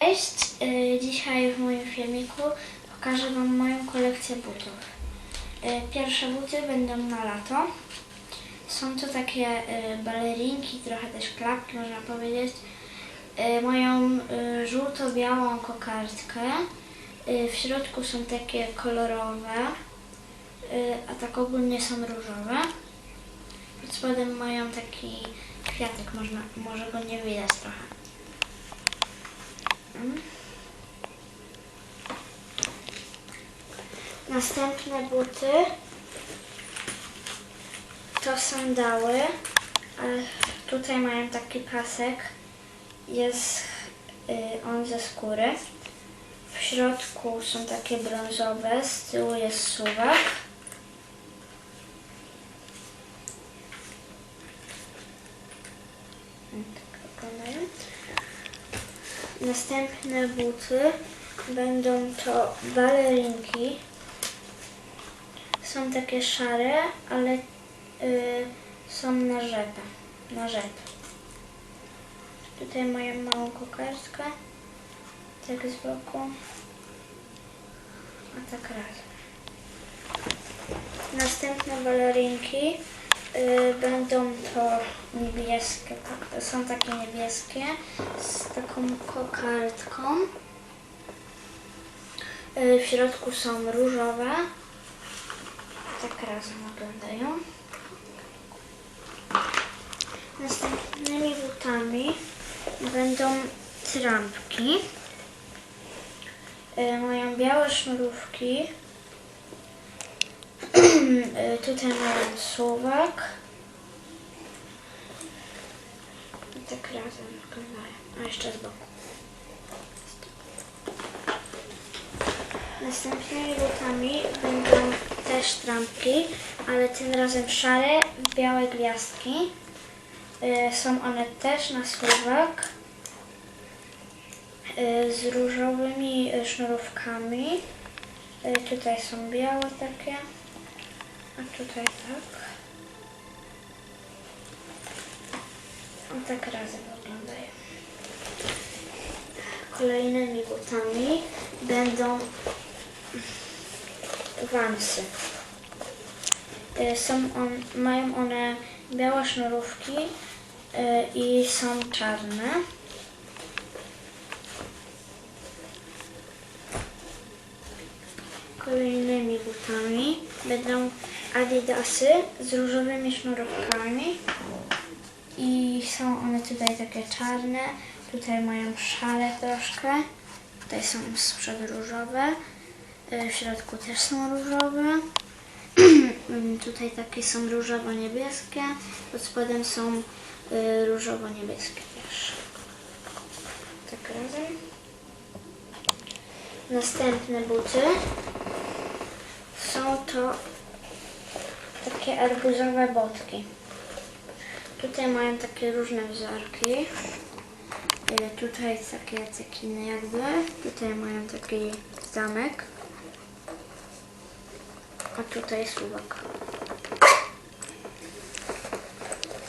Cześć, y, dzisiaj w moim filmiku pokażę Wam moją kolekcję butów. Y, Pierwsze buty będą na lato. Są to takie y, balerinki, trochę też klapki można powiedzieć. Moją żółto-białą kokardkę. W środku są takie kolorowe, a tak ogólnie są różowe. Pod spodem mają taki kwiatek, można, może go nie widać trochę. Następne buty to sandały. Tutaj mają taki pasek. Jest y, on ze skóry. W środku są takie brązowe, z tyłu jest suwak. Tak. Następne buty będą to balerinki. Są takie szare, ale y, są na rzepę. Na rzep. Tutaj mają małą kokardkę. Tak z boku. A tak razem. Następne balerinki będą to niebieskie. tak, Są takie niebieskie z taką kokardką. Y, W środku są różowe. Tak razem wyglądają. Następnymi butami będą trampki. Y, Mają białe sznurówki. Y, Tutaj mają suwak. I tak razem wyglądają. A jeszcze z boku. Następnymi butami będą też trampki, ale tym razem szare, białe gwiazdki. Y, Są one też na suwak y, z różowymi sznurówkami. Tutaj są białe takie, a tutaj tak. O tak razem wyglądają. Kolejnymi butami będą wansy. Y, Są on, mają one białe sznurówki y, i są czarne. Kolejnymi butami będą adidasy z różowymi sznurówkami i są one tutaj takie czarne. Tutaj mają szale troszkę. Tutaj są z przodu różowe. Y, W środku też są różowe. Tutaj takie są różowo-niebieskie. Pod spodem są y, różowo-niebieskie też. Tak razem. Następne buty to takie arbuzowe botki. Tutaj mają takie różne wzorki. Y, Tutaj takie cekiny jakby. Tutaj mają taki zamek. A tutaj suwak.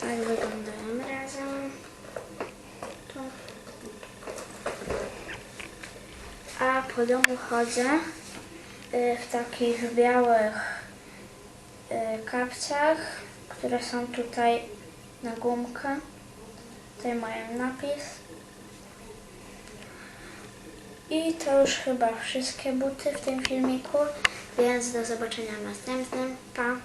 Tak wyglądają razem. Tu. A po domu chodzę w takich białych y, kapcach, które są tutaj na gumkę. Tutaj mają napis. I to już chyba wszystkie buty w tym filmiku, więc do zobaczenia następnym. Pa!